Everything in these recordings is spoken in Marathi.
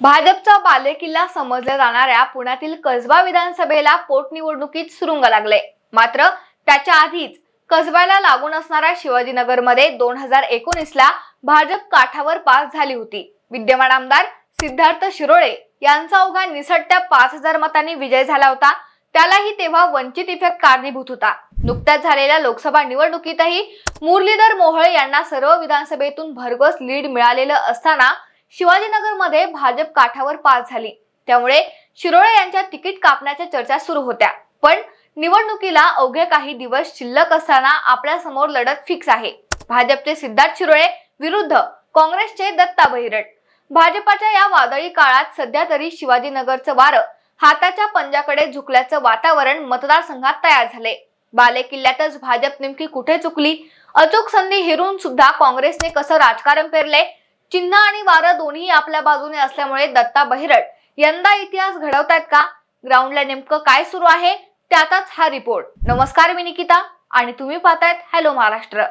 भाजपचा बालेकिल्ला समजल्या जाणाऱ्या पुण्यातील कसबा विधानसभेला पोटनिवडणुकीत सुरुंग लागले. मात्र त्याच्या आधीच कसब्याला लागून असणाऱ्या शिवाजीनगरमध्ये दोन हजार एकोणीसला भाजप काठावर पास झाली होती. विद्यमान आमदार सिद्धार्थ शिरोळे यांचा अवघा निसटत्या पाच हजार मतांनी विजय झाला होता. त्यालाही तेव्हा वंचित इफेक्ट कारणीभूत होता. नुकत्याच झालेल्या लोकसभा निवडणुकीतही मुरलीधर मोहळे यांना सर्व विधानसभेतून भरघोस लीड मिळालेलं असताना शिवाजीनगरमध्ये भाजप काठावर पास झाली. त्यामुळे शिरोळे यांच्या तिकीट कापण्याच्या चर्चा सुरू होत्या. पण निवडणुकीला अवघे काही दिवस शिल्लक असताना आपल्यासमोर लढत फिक्स आहे. भाजपचे सिद्धार्थ शिरोळे विरुद्ध काँग्रेसचे दत्ता बहिरट. भाजपाच्या या वादळी काळात सध्या तरी शिवाजीनगरचं वारं हाताच्या पंजाकडे झुकल्याचं वातावरण मतदारसंघात तयार झाले. बालेकिल्ल्यातच भाजप नेमकी कुठे चुकली? अचूक संधी हिरून सुद्धा काँग्रेसने कसं राजकारण पेरले? चिन्ह आणि वारं दोन्ही आपल्या बाजूने असल्यामुळे दत्ता बहिरट यंदा इतिहास घडवतायत का? ग्राउंडला नेमकं काय सुरू आहे? त्याचाच हा रिपोर्ट. नमस्कार मी निकिता आणि तुम्ही पाहतायत हॅलो महाराष्ट्र.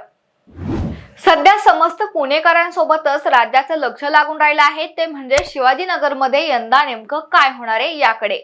सध्या समस्त पुणेकरांसोबतच राज्याचं लक्ष लागून राहिलं आहे. ते म्हणजे शिवाजीनगरमध्ये यंदा नेमकं काय होणार आहे याकडे.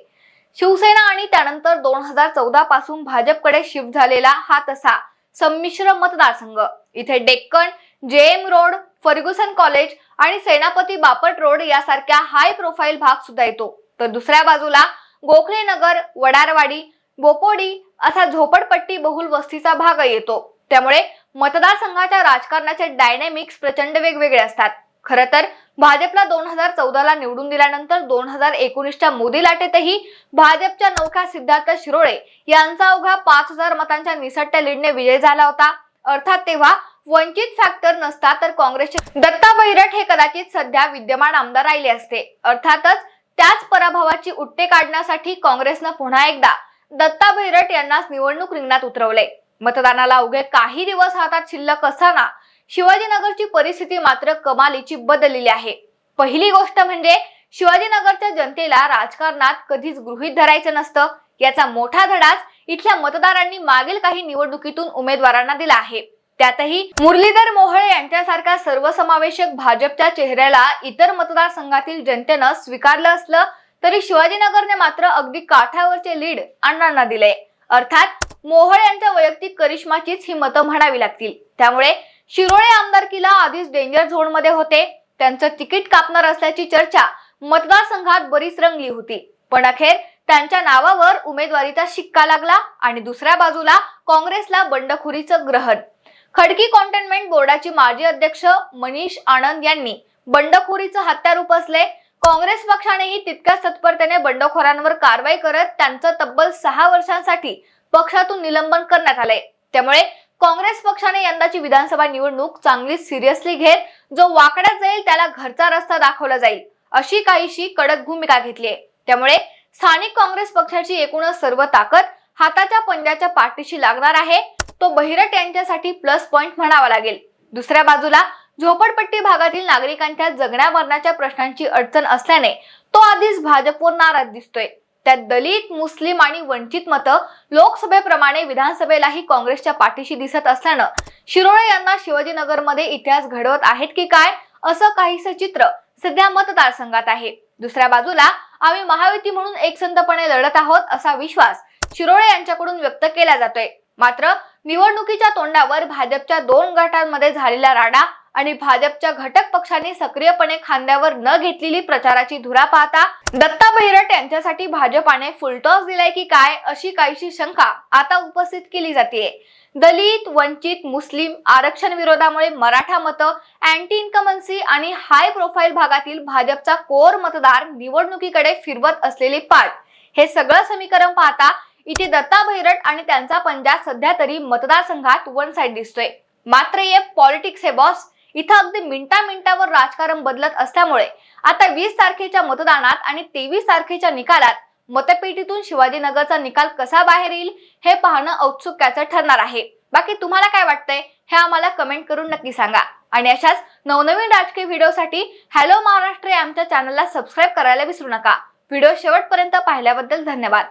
शिवसेना आणि त्यानंतर दोन हजार चौदा पासून भाजपकडे शिफ्ट झालेला हा तसा संमिश्र मतदारसंघ. इथे Deccan JM road Fergusson college आणि सेनापती बापट रोड यासारख्या हाय प्रोफाईल भाग सुद्धा येतो. तर दुसऱ्या बाजूला गोखले नगर वडारवाडी बोपोडी असा झोपडपट्टी बहुल वस्तीचा भाग येतो. त्यामुळे मतदारसंघाच्या राजकारणाचे डायनॅमिक्स प्रचंड वेगवेगळे असतात. खरं तर भाजपला दोन हजार चौदाला निवडून दिल्यानंतर दोन हजार एकोणीसच्या मोदी लाटेतही भाजपच्या नौख्या सिद्धार्थ शिरोळे यांचा अवघा पाच हजार मतांच्या निसटत्या लीडने विजय झाला होता. अर्थात तेव्हा वंचित फॅक्टर नसता तर काँग्रेसचे दत्ता बैरट हे कदाचित सध्या विद्यमान आमदार राहिले असते. अर्थातच त्याच पराभवाची उट्टे काढण्यासाठी काँग्रेसनं पुन्हा एकदा दत्ता बैरट यांनाच निवडणूक रिंगणात उतरवले. मतदानाला अवघे काही दिवस हातात शिल्लक असताना शिवाजीनगरची परिस्थिती मात्र कमालीची बदललेली आहे. पहिली गोष्ट म्हणजे शिवाजीनगरच्या जनतेला राजकारणात कधीच गृहित धरायचं नसतं. याचा मोठा धडाच इथल्या मतदारांनी मागील काही निवडणुकीतून उमेदवारांना दिला आहे. त्यातही मुरलीधर मोहळे यांच्यासारख्या सर्वसमावेशक भाजपच्या चेहऱ्याला इतर मतदारसंघातील जनतेनं स्वीकारलं असलं तरी शिवाजीनगरने मात्र अगदी काठावरचे लीड अण्णांना दिले. अर्थात मोहळ यांच्या वैयक्तिक करिश्माचीच ही मतं म्हणावी लागतील. त्यामुळे शिरोळे आमदारकीला आधीच डेंजर झोनमध्ये होते. त्यांचं तिकीट कापणार असल्याची चर्चा मतदारसंघात बरीच रंगली होती. पण अखेर त्यांच्या नावावर उमेदवारीचा शिक्का लागला आणि दुसऱ्या बाजूला काँग्रेसला बंडखोरीचं ग्रहण. खडकी कॉन्टेनमेंट बोर्डाचे माजी अध्यक्ष मनीष आनंद यांनी बंडखोरीचं हत्यार उपसले काँग्रेस पक्षानेही तितक्याच तत्परतेने बंडखोरांवर कारवाई करत त्यांचं तब्बल सहा वर्षांसाठी पक्षातून निलंबन करण्यात आलंय. त्यामुळे काँग्रेस पक्षाने यंदाची विधानसभा निवडणूक चांगली सिरियसली घेत जो वाकड्यात जाईल त्याला घरचा रस्ता दाखवला जाईल अशी काहीशी कडक भूमिका घेतली आहे. त्यामुळे स्थानिक काँग्रेस पक्षाची एकूणच सर्व ताकद हाताच्या पंजाच्या पाठीशी लागणार आहे. तो बहिरट यांच्यासाठी प्लस पॉइंट म्हणावा लागेल. दुसऱ्या बाजूला झोपडपट्टी भागातील नागरिकांच्या जगण्या मरणाच्या प्रश्नांची अडचण असल्याने तो आधीच भाजपवर नाराज दिसतोय. त्यात दलित मुस्लिम आणि वंचित मतं लोकसभेप्रमाणे विधानसभेलाही काँग्रेसच्या पाठीशी दिसत असल्यानं शिरोळे यांना शिवाजीनगरमध्ये इतिहास घडवत आहेत की काय असं काहीसं चित्र सध्या मतदारसंघात आहे. दुसऱ्या बाजूला आम्ही महायुती म्हणून एकसंधपणे लढत आहोत असा विश्वास शिरोळे यांच्याकडून व्यक्त केला जातोय. मात्र निवडणुकीच्या तोंडावर भाजपच्या दोन गटांमध्ये झालेला राडा आणि भाजपच्या घटक पक्षांनी सक्रियपणे खांद्यावर न घेतलेली प्रचाराची धुरा पाहता दत्ता भैरट यांच्यासाठी भाजपाने फुलटॉस दिलाय की काय अशी काहीशी शंका आता उपस्थित केली जाते दलित वंचित मुस्लिम आरक्षण विरोधामुळे मराठा मतं अँटी इन्कमन्सी आणि हाय प्रोफाईल भागातील भाजपचा कोर मतदार निवडणुकीकडे फिरवत असलेले पाठ. हे सगळं समीकरण पाहता इथे दत्ता भैरट आणि त्यांचा पंजाब सध्या तरी मतदारसंघात वन साइड दिसतोय. मात्र हे पॉलिटिक्स हे बॉस इथं अगदी मिनिटा मिनिटावर राजकारण बदलत असल्यामुळे आता वीस तारखेच्या मतदानात आणि तेवीस तारखेच्या निकालात मतपेटीतून शिवाजीनगरचा निकाल कसा बाहेर येईल हे पाहणं औत्सुक्याचं ठरणार आहे. बाकी तुम्हाला काय वाटतंय हे आम्हाला कमेंट करून नक्की सांगा. आणि अशाच नवनवीन राजकीय व्हिडिओसाठी हॅलो महाराष्ट्र या आमच्या चॅनलला सबस्क्राईब करायला विसरू नका. व्हिडिओ शेवटपर्यंत पाहिल्याबद्दल धन्यवाद.